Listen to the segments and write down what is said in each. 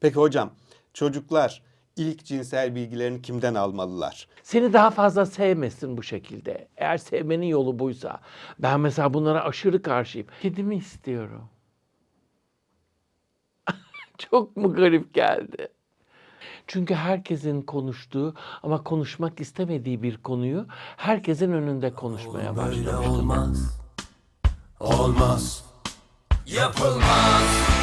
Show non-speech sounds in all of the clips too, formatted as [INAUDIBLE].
Peki hocam çocuklar ilk cinsel bilgilerini kimden almalılar? Seni daha fazla sevmesin bu şekilde. Eğer sevmenin yolu buysa. Ben mesela bunlara aşırı karşıyım. Kedimi istiyorum. [LAUGHS] Çok mu garip geldi? Çünkü herkesin konuştuğu ama konuşmak istemediği bir konuyu herkesin önünde konuşmaya başlamıştım. olmaz. Olmaz. Yapılmaz.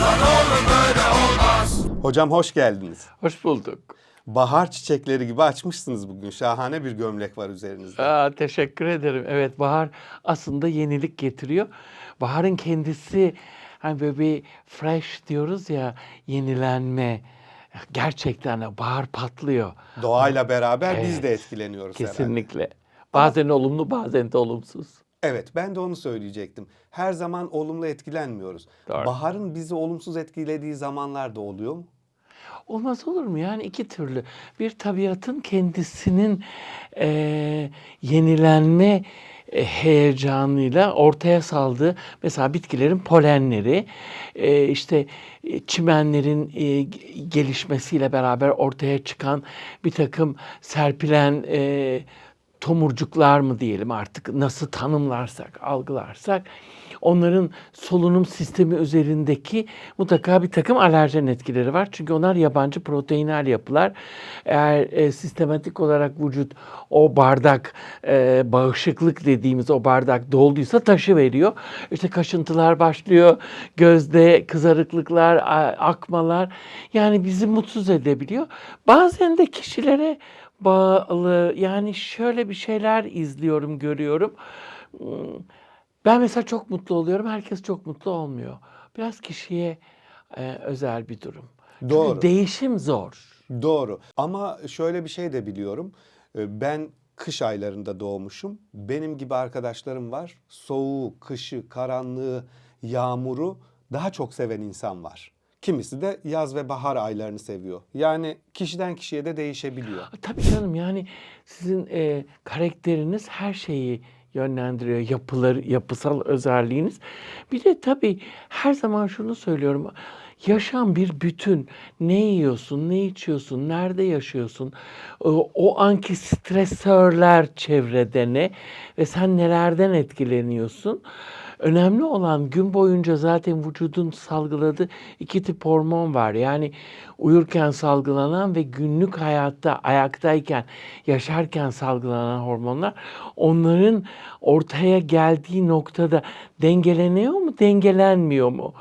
Lan oğlum böyle olmaz. Hocam hoş geldiniz. Hoş bulduk. Bahar çiçekleri gibi açmışsınız bugün. Şahane bir gömlek var üzerinizde. Aa, teşekkür ederim. Evet bahar aslında yenilik getiriyor. Baharın kendisi hani böyle bir fresh diyoruz ya yenilenme. Gerçekten bahar patlıyor. Doğayla beraber biz Evet. de etkileniyoruz herhalde. Kesinlikle. Bazen olumlu bazen de olumsuz. Evet ben de onu söyleyecektim. Her zaman olumlu etkilenmiyoruz. Doğru. Baharın bizi olumsuz etkilediği zamanlar da oluyor mu? Olmaz olur mu? Yani iki türlü. Bir tabiatın kendisinin eee, yenilenme e, heyecanıyla ortaya saldığı mesela bitkilerin polenleri e, işte e, çimenlerin e, gelişmesiyle beraber ortaya çıkan bir takım serpilen e, tomurcuklar mı diyelim artık nasıl tanımlarsak, algılarsak onların solunum sistemi üzerindeki mutlaka bir takım alerjen etkileri var. Çünkü onlar yabancı proteinal yapılar. Eğer e, sistematik olarak vücut o bardak e, bağışıklık dediğimiz o bardak dolduysa taşı veriyor. İşte kaşıntılar başlıyor, gözde kızarıklıklar, akmalar yani bizi mutsuz edebiliyor. Bazen de kişilere bağlı yani şöyle bir şeyler izliyorum, görüyorum. Hmm, Ben mesela çok mutlu oluyorum, herkes çok mutlu olmuyor. Biraz kişiye e, özel bir durum. Doğru. Çünkü değişim zor. Doğru. Ama şöyle bir şey de biliyorum. Ee, Ben kış aylarında doğmuşum. Benim gibi arkadaşlarım var. Soğuğu, kışı, karanlığı, yağmuru daha çok seven insan var. Kimisi de yaz ve bahar aylarını seviyor. Yani kişiden kişiye de değişebiliyor. Tabii canım yani sizin e, karakteriniz her şeyi yönlendiriyor. Yapılar, yapısal özelliğiniz. Bir de tabii her zaman şunu söylüyorum. Yaşam bir bütün. Ne yiyorsun, ne içiyorsun, nerede yaşıyorsun? O, o anki stresörler çevrede ne? Ve sen nelerden etkileniyorsun? Önemli olan gün boyunca zaten vücudun salgıladığı iki tip hormon var. Yani uyurken salgılanan ve günlük hayatta ayaktayken, yaşarken salgılanan hormonlar. Onların ortaya geldiği noktada dengeleniyor mu, dengelenmiyor mu?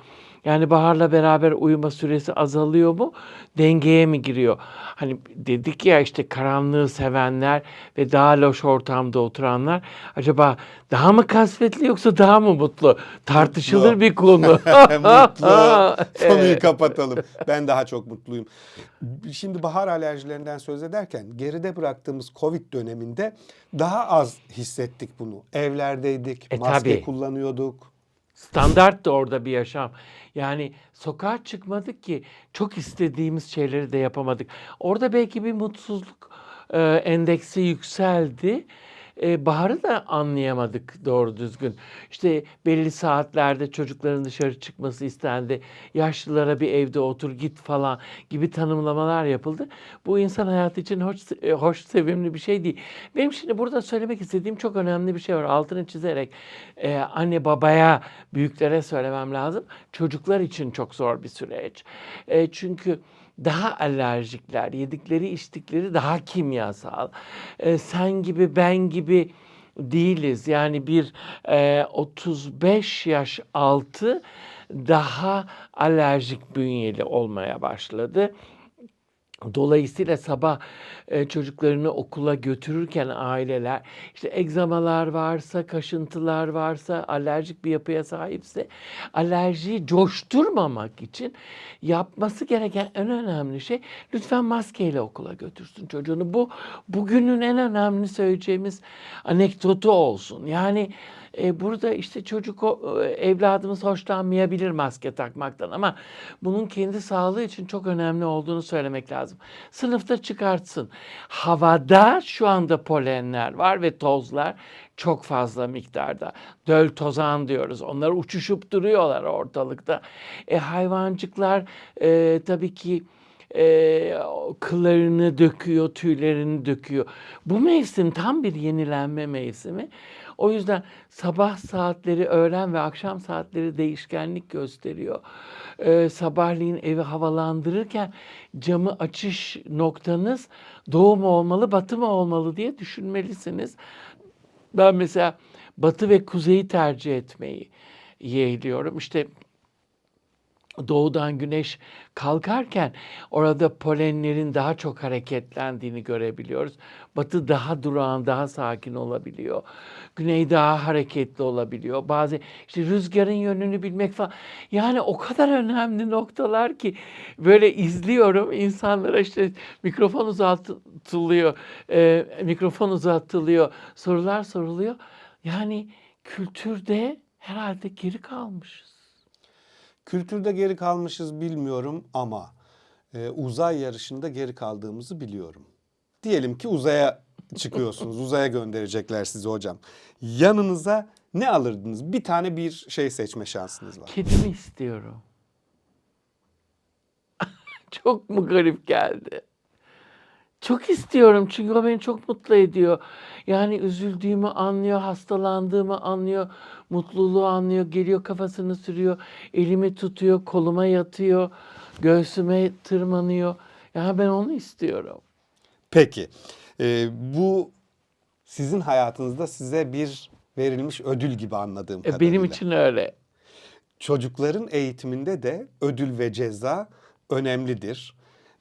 Yani baharla beraber uyuma süresi azalıyor mu? Dengeye mi giriyor? Hani dedik ya işte karanlığı sevenler ve daha loş ortamda oturanlar acaba daha mı kasvetli yoksa daha mı mutlu? Tartışılır Mutlu. bir konu. [LAUGHS] Mutlu. [LAUGHS] Konuyu kapatalım. Ben daha çok mutluyum. Şimdi bahar alerjilerinden söz ederken geride bıraktığımız Covid döneminde daha az hissettik bunu. Evlerdeydik, E, maske tabii. kullanıyorduk. Standart da orada bir yaşam. Yani sokağa çıkmadık ki çok istediğimiz şeyleri de yapamadık. Orada belki bir mutsuzluk e, endeksi yükseldi. E, baharı da anlayamadık doğru düzgün. İşte belli saatlerde çocukların dışarı çıkması istendi. Yaşlılara bir evde otur git falan gibi tanımlamalar yapıldı. Bu insan hayatı için hoş, e, hoş sevimli bir şey değil. Benim şimdi burada söylemek istediğim çok önemli bir şey var. Altını çizerek e, anne babaya, büyüklere söylemem lazım. Çocuklar için çok zor bir süreç. E, çünkü daha alerjikler, yedikleri içtikleri daha kimyasal. E, sen gibi ben gibi değiliz. Yani bir e, 35 yaş altı daha alerjik bünyeli olmaya başladı. Dolayısıyla sabah e, çocuklarını okula götürürken aileler işte egzamalar varsa, kaşıntılar varsa, alerjik bir yapıya sahipse alerjiyi coşturmamak için yapması gereken en önemli şey lütfen maskeyle okula götürsün çocuğunu. Bu bugünün en önemli söyleyeceğimiz anekdotu olsun. Yani E, burada işte çocuk e, evladımız hoşlanmayabilir maske takmaktan ama bunun kendi sağlığı için çok önemli olduğunu söylemek lazım. Sınıfta çıkartsın. Havada şu anda polenler var ve tozlar çok fazla miktarda. Döl tozan diyoruz. Onlar uçuşup duruyorlar ortalıkta. E, hayvancıklar e, tabii ki e, kıllarını döküyor, tüylerini döküyor. Bu mevsim tam bir yenilenme mevsimi. O yüzden sabah saatleri, öğlen ve akşam saatleri değişkenlik gösteriyor. E, sabahleyin evi havalandırırken camı açış noktanız doğu mu olmalı, batı mı olmalı diye düşünmelisiniz. Ben mesela batı ve kuzeyi tercih etmeyi yeğliyorum. İşte doğudan güneş kalkarken orada polenlerin daha çok hareketlendiğini görebiliyoruz. Batı daha durağan, daha sakin olabiliyor. Güney daha hareketli olabiliyor. Bazı işte rüzgarın yönünü bilmek falan. Yani o kadar önemli noktalar ki böyle izliyorum insanlara işte mikrofon uzatılıyor, e, mikrofon uzatılıyor, sorular soruluyor. Yani kültürde herhalde geri kalmışız. Kültürde geri kalmışız bilmiyorum ama e, uzay yarışında geri kaldığımızı biliyorum. Diyelim ki uzaya çıkıyorsunuz. uzaya gönderecekler sizi hocam. Yanınıza ne alırdınız? Bir tane bir şey seçme şansınız var. Kedimi istiyorum. [LAUGHS] çok mu garip geldi? Çok istiyorum çünkü o beni çok mutlu ediyor. Yani üzüldüğümü anlıyor, hastalandığımı anlıyor, mutluluğu anlıyor, geliyor kafasını sürüyor, elimi tutuyor, koluma yatıyor, göğsüme tırmanıyor. Yani ben onu istiyorum. Peki e, bu sizin hayatınızda size bir verilmiş ödül gibi anladığım E, kadarıyla. benim için öyle. Çocukların eğitiminde de ödül ve ceza önemlidir.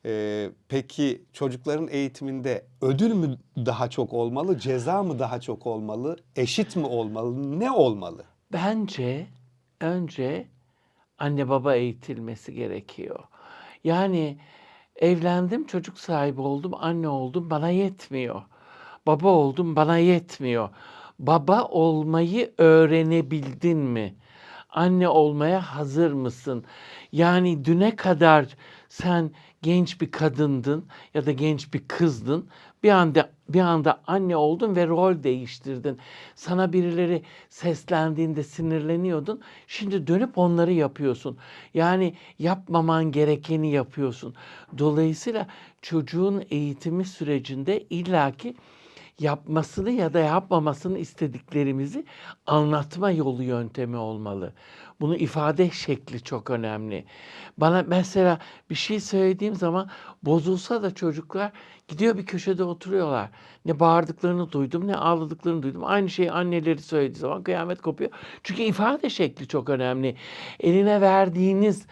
Ee, peki çocukların eğitiminde ödül mü daha çok olmalı, ceza mı daha çok olmalı, eşit mi olmalı, ne olmalı? Bence önce anne baba eğitilmesi gerekiyor. Yani evlendim, çocuk sahibi oldum, anne oldum bana yetmiyor. Baba oldum bana yetmiyor. Baba olmayı öğrenebildin mi? Anne olmaya hazır mısın? Yani düne kadar sen genç bir kadındın ya da genç bir kızdın. Bir anda bir anda anne oldun ve rol değiştirdin. Sana birileri seslendiğinde sinirleniyordun. Şimdi dönüp onları yapıyorsun. Yani yapmaman gerekeni yapıyorsun. Dolayısıyla çocuğun eğitimi sürecinde illaki yapmasını ya da yapmamasını istediklerimizi anlatma yolu yöntemi olmalı. Bunu ifade şekli çok önemli. Bana mesela bir şey söylediğim zaman bozulsa da çocuklar gidiyor bir köşede oturuyorlar. Ne bağırdıklarını duydum ne ağladıklarını duydum. Aynı şeyi anneleri söylediği zaman kıyamet kopuyor. Çünkü ifade şekli çok önemli. Eline verdiğiniz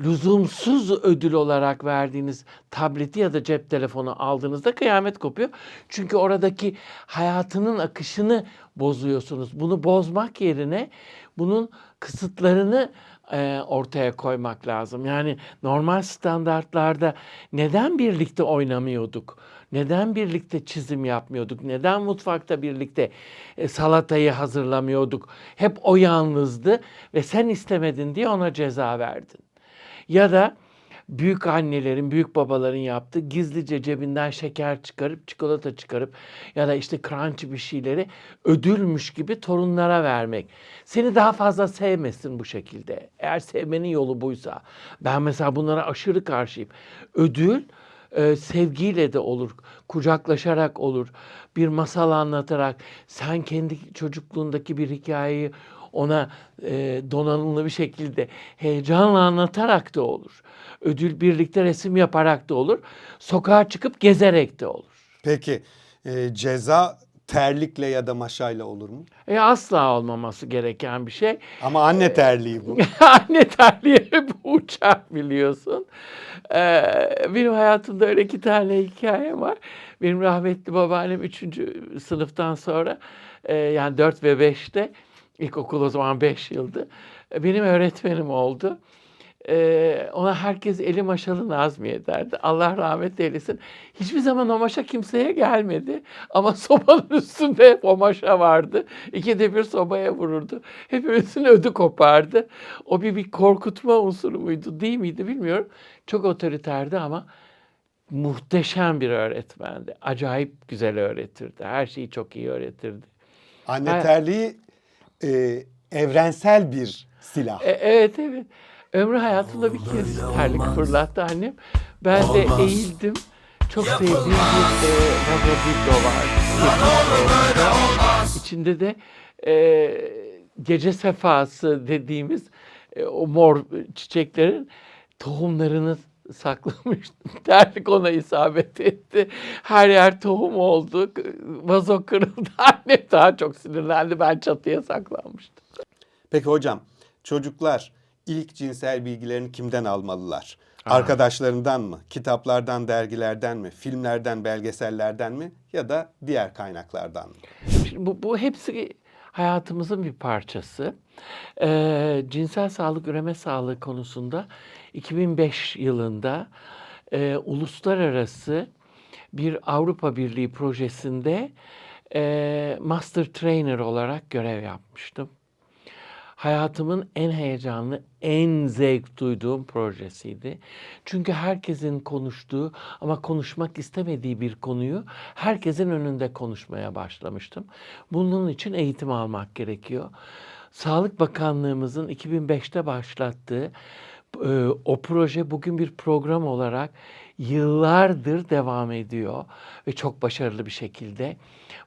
lüzumsuz ödül olarak verdiğiniz tableti ya da cep telefonu aldığınızda kıyamet kopuyor. Çünkü oradaki hayatının akışını bozuyorsunuz. Bunu bozmak yerine bunun kısıtlarını e, ortaya koymak lazım. Yani normal standartlarda neden birlikte oynamıyorduk? Neden birlikte çizim yapmıyorduk? Neden mutfakta birlikte e, salatayı hazırlamıyorduk? Hep o yalnızdı ve sen istemedin diye ona ceza verdin. Ya da büyük annelerin, büyük babaların yaptığı gizlice cebinden şeker çıkarıp, çikolata çıkarıp ya da işte crunchy bir şeyleri ödülmüş gibi torunlara vermek. Seni daha fazla sevmesin bu şekilde. Eğer sevmenin yolu buysa. Ben mesela bunlara aşırı karşıyım. Ödül e, sevgiyle de olur, kucaklaşarak olur, bir masal anlatarak, sen kendi çocukluğundaki bir hikayeyi ona e, donanımlı bir şekilde heyecanla anlatarak da olur. Ödül birlikte resim yaparak da olur. Sokağa çıkıp gezerek de olur. Peki e, ceza terlikle ya da maşayla olur mu? E, asla olmaması gereken bir şey. Ama anne terliği bu. [LAUGHS] Anne terliği [LAUGHS] hep uçar biliyorsun. Ee, benim hayatımda öyle iki tane hikaye var. Benim rahmetli babaannem 3. sınıftan sonra e, yani 4 ve 5'te ilkokul o zaman 5 yıldı. Benim öğretmenim oldu. Ee, ona herkes eli maşalı Nazmiye derdi. Allah rahmet eylesin. Hiçbir zaman o maşa kimseye gelmedi. Ama [LAUGHS] sobanın üstünde hep o maşa vardı. İkide bir sobaya vururdu. Hepimizin ödü kopardı. O bir, bir korkutma unsuru muydu değil miydi bilmiyorum. Çok otoriterdi ama muhteşem bir öğretmendi. Acayip güzel öğretirdi. Her şeyi çok iyi öğretirdi. Anne terliği e, evrensel bir silah. E, evet evet. Ömrü hayatında bir kez terlik fırlattı annem. Ben de Olmaz. eğildim. Çok sevdiğim bir e, Vagabildo vardı. İçinde de e, gece sefası dediğimiz e, o mor çiçeklerin tohumlarını saklamıştım. [LAUGHS] Terlik ona isabet etti. Her yer tohum oldu. Vazo kırıldı. [LAUGHS] Annem daha çok sinirlendi. Ben çatıya saklanmıştım. Peki hocam çocuklar ilk cinsel bilgilerini kimden almalılar? Arkadaşlarından mı? Kitaplardan, dergilerden mi? Filmlerden, belgesellerden mi? Ya da diğer kaynaklardan mı? Şimdi bu, bu hepsi hayatımızın bir parçası. Ee, cinsel sağlık, üreme sağlığı konusunda 2005 yılında e, uluslararası bir Avrupa Birliği projesinde e, Master Trainer olarak görev yapmıştım. Hayatımın en heyecanlı, en zevk duyduğum projesiydi. Çünkü herkesin konuştuğu ama konuşmak istemediği bir konuyu herkesin önünde konuşmaya başlamıştım. Bunun için eğitim almak gerekiyor. Sağlık Bakanlığımızın 2005'te başlattığı e, o proje bugün bir program olarak yıllardır devam ediyor ve çok başarılı bir şekilde.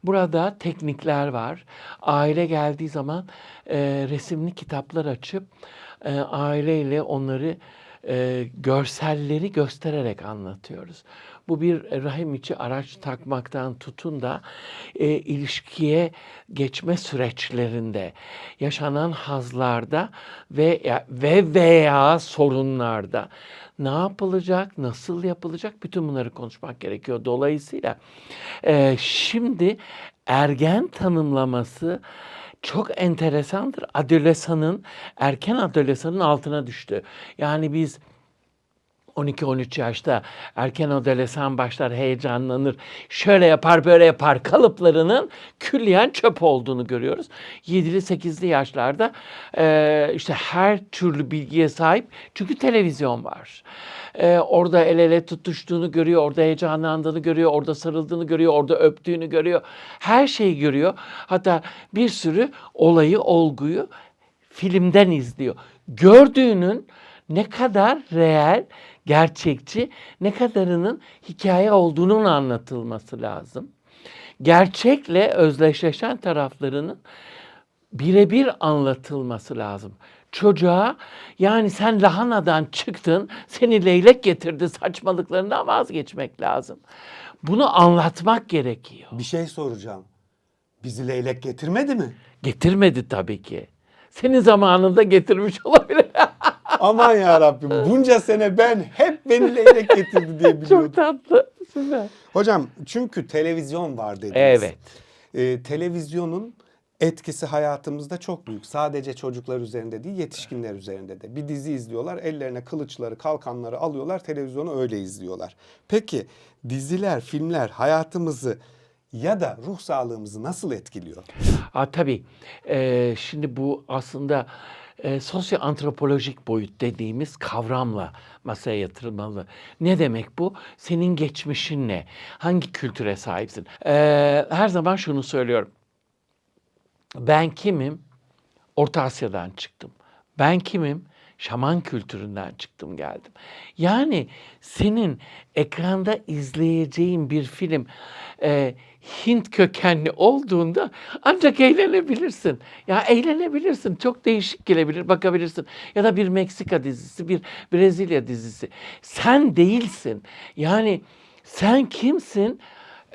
Burada teknikler var. Aile geldiği zaman e, resimli kitaplar açıp e, aileyle onları e, görselleri göstererek anlatıyoruz. Bu bir rahim içi araç takmaktan tutun da e, ilişkiye geçme süreçlerinde, yaşanan hazlarda ve ve veya sorunlarda ne yapılacak, nasıl yapılacak bütün bunları konuşmak gerekiyor. Dolayısıyla e, şimdi ergen tanımlaması çok enteresandır. Adolesanın, erken adolesanın altına düştü. Yani biz 12-13 yaşta erken adolesan başlar heyecanlanır. Şöyle yapar böyle yapar kalıplarının külliyen çöp olduğunu görüyoruz. 7'li 8'li yaşlarda eee, işte her türlü bilgiye sahip çünkü televizyon var. Eee, orada el ele tutuştuğunu görüyor, orada heyecanlandığını görüyor, orada sarıldığını görüyor, orada öptüğünü görüyor. Her şeyi görüyor. Hatta bir sürü olayı, olguyu filmden izliyor. Gördüğünün ne kadar reel, gerçekçi, ne kadarının hikaye olduğunun anlatılması lazım. Gerçekle özdeşleşen taraflarının birebir anlatılması lazım. Çocuğa yani sen lahanadan çıktın, seni leylek getirdi saçmalıklarından vazgeçmek lazım. Bunu anlatmak gerekiyor. Bir şey soracağım. Bizi leylek getirmedi mi? Getirmedi tabii ki. Senin zamanında getirmiş [LAUGHS] olabilir. Aman ya Rabbim bunca sene ben hep beni leylek getirdi diye [LAUGHS] biliyordum. Çok tatlı. Süper. Hocam çünkü televizyon var dediniz. Evet. Ee, televizyonun etkisi hayatımızda çok büyük. Sadece çocuklar üzerinde değil yetişkinler üzerinde de. Bir dizi izliyorlar ellerine kılıçları kalkanları alıyorlar televizyonu öyle izliyorlar. Peki diziler filmler hayatımızı ya da ruh sağlığımızı nasıl etkiliyor? Ha, tabii. Ee, şimdi bu aslında e, sosyoantropolojik boyut dediğimiz kavramla masaya yatırılmalı. Ne demek bu? Senin geçmişin ne? Hangi kültüre sahipsin? Ee, her zaman şunu söylüyorum. Ben kimim? Orta Asya'dan çıktım. Ben kimim? Şaman kültüründen çıktım geldim. Yani senin ekranda izleyeceğin bir film e, Hint kökenli olduğunda ancak eğlenebilirsin. Ya eğlenebilirsin. Çok değişik gelebilir, bakabilirsin. Ya da bir Meksika dizisi, bir Brezilya dizisi. Sen değilsin. Yani sen kimsin?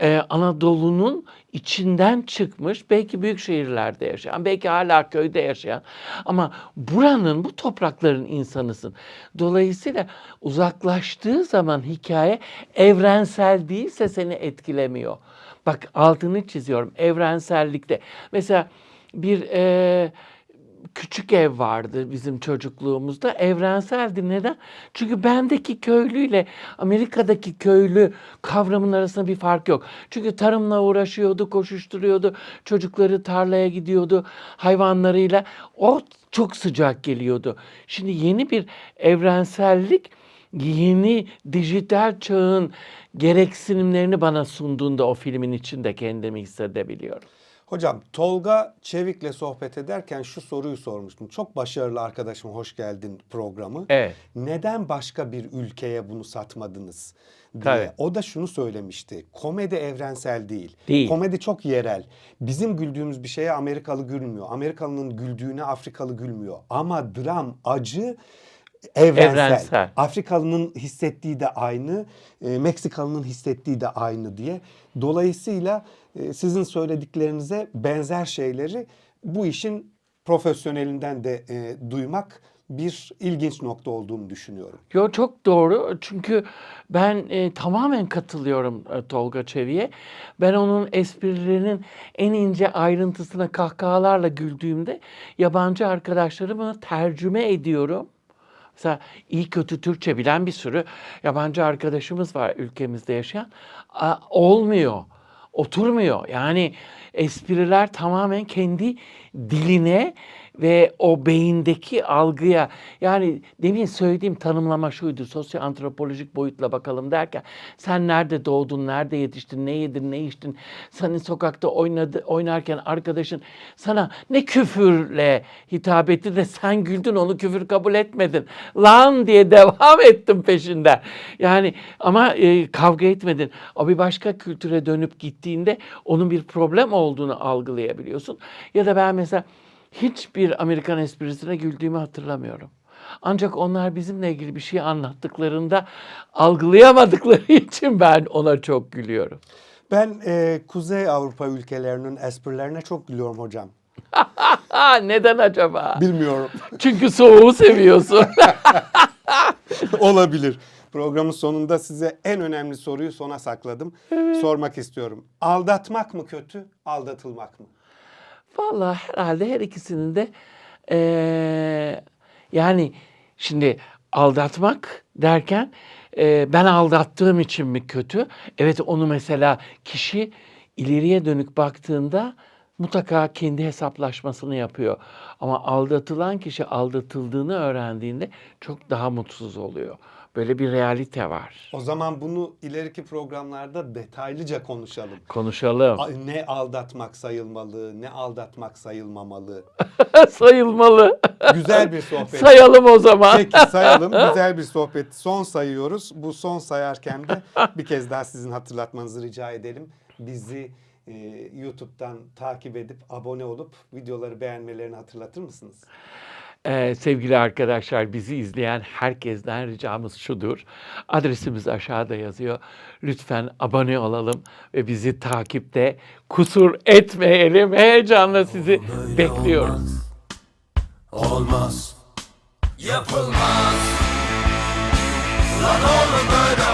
Ee, Anadolu'nun içinden çıkmış, belki büyük şehirlerde yaşayan, belki hala köyde yaşayan ama buranın, bu toprakların insanısın. Dolayısıyla uzaklaştığı zaman hikaye evrensel değilse seni etkilemiyor. Bak altını çiziyorum, evrensellikte. Mesela bir e, küçük ev vardı bizim çocukluğumuzda. Evrenseldi. Neden? Çünkü bendeki köylüyle Amerika'daki köylü kavramın arasında bir fark yok. Çünkü tarımla uğraşıyordu, koşuşturuyordu. Çocukları tarlaya gidiyordu hayvanlarıyla. O çok sıcak geliyordu. Şimdi yeni bir evrensellik yeni dijital çağın gereksinimlerini bana sunduğunda o filmin içinde kendimi hissedebiliyorum. Hocam Tolga Çevik'le sohbet ederken şu soruyu sormuştum. Çok başarılı arkadaşım hoş geldin programı. Evet. Neden başka bir ülkeye bunu satmadınız diye. Tabii. O da şunu söylemişti. Komedi evrensel değil. Değil. Komedi çok yerel. Bizim güldüğümüz bir şeye Amerikalı gülmüyor. Amerikalı'nın güldüğüne Afrikalı gülmüyor. Ama dram, acı evrensel. Evrensel. Afrikalı'nın hissettiği de aynı, e, Meksikalı'nın hissettiği de aynı diye. Dolayısıyla e, sizin söylediklerinize benzer şeyleri bu işin profesyonelinden de e, duymak bir ilginç nokta olduğunu düşünüyorum. Yo çok doğru çünkü ben e, tamamen katılıyorum e, Tolga Çevik'e. Ben onun esprilerinin en ince ayrıntısına kahkahalarla güldüğümde yabancı arkadaşlarımı tercüme ediyorum. Mesela iyi kötü Türkçe bilen bir sürü yabancı arkadaşımız var ülkemizde yaşayan. A, olmuyor, oturmuyor. Yani espriler tamamen kendi diline ve o beyindeki algıya yani demin söylediğim tanımlama şuydu sosyo antropolojik boyutla bakalım derken sen nerede doğdun, nerede yetiştin, ne yedin, ne içtin, senin sokakta oynadı, oynarken arkadaşın sana ne küfürle hitap etti de sen güldün onu küfür kabul etmedin. Lan diye devam ettim peşinden. Yani ama e, kavga etmedin. O bir başka kültüre dönüp gittiğinde onun bir problem olduğunu algılayabiliyorsun. Ya da ben mesela hiçbir Amerikan esprisine güldüğümü hatırlamıyorum. Ancak onlar bizimle ilgili bir şey anlattıklarında algılayamadıkları [LAUGHS] için ben ona çok gülüyorum. Ben e, Kuzey Avrupa ülkelerinin esprilerine çok gülüyorum hocam. [LAUGHS] Neden acaba? Bilmiyorum. [LAUGHS] Çünkü soğuğu seviyorsun. Olabilir. Programın sonunda size en önemli soruyu sona sakladım. Sormak istiyorum. Aldatmak mı kötü, aldatılmak mı? Vallahi herhalde her ikisinin de eee, yani şimdi aldatmak derken eee, ben aldattığım için mi kötü? Evet onu mesela kişi ileriye dönük baktığında mutlaka kendi hesaplaşmasını yapıyor. Ama aldatılan kişi aldatıldığını öğrendiğinde çok daha mutsuz oluyor. Böyle bir realite var. O zaman bunu ileriki programlarda detaylıca konuşalım. Konuşalım. A- Ne aldatmak sayılmalı, ne aldatmak sayılmamalı. [LAUGHS] Sayılmalı. Güzel bir sohbet. Sayalım o zaman. Peki sayalım. Güzel bir sohbet. Son sayıyoruz. Bu son sayarken de bir kez daha sizin hatırlatmanızı rica edelim. Bizi e, YouTube'dan takip edip abone olup videoları beğenmelerini hatırlatır mısınız? Ee, sevgili arkadaşlar bizi izleyen herkesten ricamız şudur. Adresimiz aşağıda yazıyor. Lütfen abone olalım ve bizi takipte kusur etmeyelim. Heyecanla sizi Böyle bekliyoruz. Olmaz. olmaz. Yapılmaz. Lan oğlum böyle